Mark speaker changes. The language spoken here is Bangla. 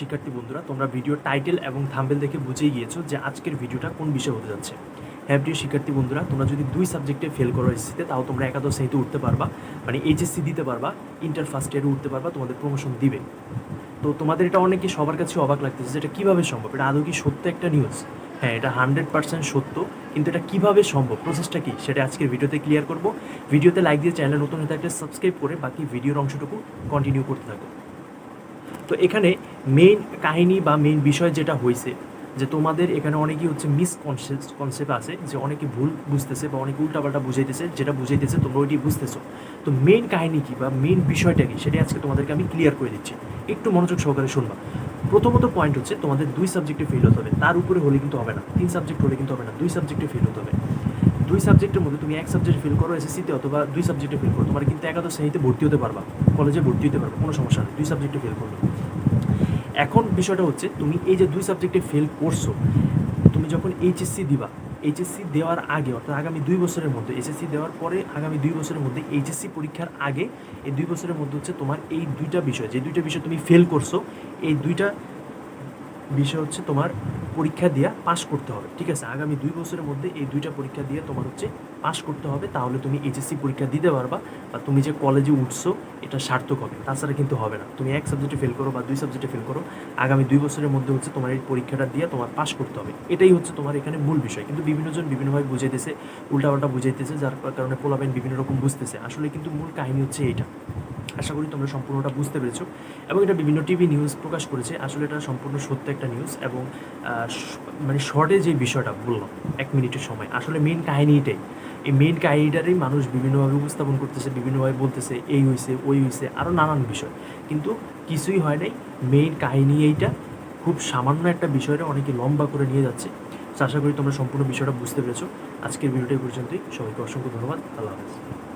Speaker 1: শিক্ষার্থী বন্ধুরা, তোমরা ভিডিও টাইটেল এবং থাম্বেল দেখে বুঝেই গিয়েছো যে আজকের ভিডিওটা কোন বিষয় হতে যাচ্ছে। হ্যাঁ প্রিয় শিক্ষার্থী বন্ধুরা, তোমরা যদি দুই সাবজেক্টে ফেল করো এসএসসিতে তাও তোমরা একাদশ শ্রেণীতে উঠতে পারবা। মানে এইচএসসি দিতে পারবা ইন্টার ফার্স্ট ইয়ারে উঠতে পারবা, তোমাদের প্রমোশন দিবে। তো তোমাদের এটা অনেকে সবার কাছে অবাক লাগতেছে যে এটা কীভাবে সম্ভব? এটা আদৌ কি সত্য একটা নিউজ হ্যাঁ এটা হান্ড্রেড পার্সেন্ট সত্য, কিন্তু এটা কীভাবে সম্ভব? প্রসেসটা কি? সেটা আজকের ভিডিওতে ক্লিয়ার করব। ভিডিওতে লাইক দিয়ে চ্যানেল নতুন হয়ে থাকলে সাবস্ক্রাইব করে বাকি ভিডিওর অংশটুকু কন্টিনিউ করতে থাকো। তো এখানে মেইন কাহিনী বা মেইন বিষয় যেটা হয়েছে যে তোমাদের এখানে অনেকেই হচ্ছে মিস কনসেপ্ট আছে, যে অনেকে ভুল বুঝতেছে বা অনেকে উল্টাপাল্টা বুঝাইতেছে, যেটা বুঝাইতেছে তোমরা ওইটি বুঝতেছো। তো মেইন কাহিনী কি বা মেইন বিষয়টা কী সেটা আজকে তোমাদেরকে আমি ক্লিয়ার করে দিচ্ছি। একটু মনোযোগ সহকারে শুনবা। প্রথমত পয়েন্ট হচ্ছে তোমাদের দুই সাবজেক্টে ফেল হতে হবে, তার উপরে হলে কিন্তু হবে না। তিন সাবজেক্ট হলে কিন্তু হবে না, দুই সাবজেক্টে ফেল হতে হবে। দুই সাবজেক্টের মধ্যে তুমি এক সাবজেক্ট ফেল করো এসএসসিতে অথবা দুই সাবজেক্টে ফেল করো, তোমার কিন্তু একাদশ শ্রেণীতে ভর্তি হতে পারবা, কলেজে ভর্তি হতে পারবা, কোনো সমস্যা নেই, দুই সাবজেক্টে ফেল করল এখন বিষয়টা হচ্ছে, তুমি এই যে দুই সাবজেক্টে ফেল করছ, তুমি যখন এইচএসসি দিবা এইচএসসি দেওয়ার আগে, অর্থাৎ আগামী দুই বছরের মধ্যে এসএসসি দেওয়ার পরে আগামী দুই বছরের মধ্যে এইচএসসি পরীক্ষার আগে, এই দুই বছরের মধ্যে হচ্ছে তোমার এই দুইটা বিষয়, যে দুইটা বিষয় তুমি ফেল করছ, এই দুইটা বিষয় হচ্ছে তোমার পরীক্ষা দিয়া পাশ করতে হবে, ঠিক আছে? আগামী দুই বছরের মধ্যে এই দুইটা পরীক্ষা দিয়ে তোমার হচ্ছে পাশ করতে হবে, তাহলে তুমি এইচএসসি পরীক্ষা দিতে পারবা বা তুমি যে কলেজে উঠছো, এটা সার্থক হবে। তাছাড়া কিন্তু হবে না। তুমি এক সাবজেক্টে ফেল করো বা দুই সাবজেক্টে ফেল করো, আগামী দুই বছরের মধ্যে হচ্ছে তোমার এই পরীক্ষাটা দিয়ে তোমার পাশ করতে হবে। এটাই হচ্ছে তোমার এখানে মূল বিষয়। কিন্তু বিভিন্নজন বিভিন্নভাবে বুঝাইতেছে, উল্টাপাল্টা বুঝাইতেছে, যার কারণে পোলাবেন বিভিন্ন রকম বুঝতেছে। আসলে কিন্তু মূল কাহিনী হচ্ছে এইটা। আশা করি তোমরা সম্পূর্ণটা বুঝতে পেরেছ। এবং এটা বিভিন্ন টিভি নিউজ প্রকাশ করেছে। আসলে এটা সম্পূর্ণ সত্য একটা নিউজ এবং মানে শর্টে যে বিষয়টা বললাম, এক মিনিটের সময়, আসলে মেন কাহিনী এটাই এই মেন কাহিনীটারই মানুষ বিভিন্নভাবে উপস্থাপন করতেছে, বিভিন্নভাবে বলতেছে, এই হয়েছে ওই হয়েছে আরও নানান বিষয়। কিন্তু কিছুই হয় নাই। মেইন কাহিনী এইটা খুব সামান্য একটা বিষয়টা অনেকে লম্বা করে নিয়ে যাচ্ছে। আশা করি তোমরা সম্পূর্ণ বিষয়টা বুঝতে পেরেছ। আজকের ভিডিওটা পর্যন্তই। সবাইকে অসংখ্য ধন্যবাদ। আল্লাহ হাফেজ।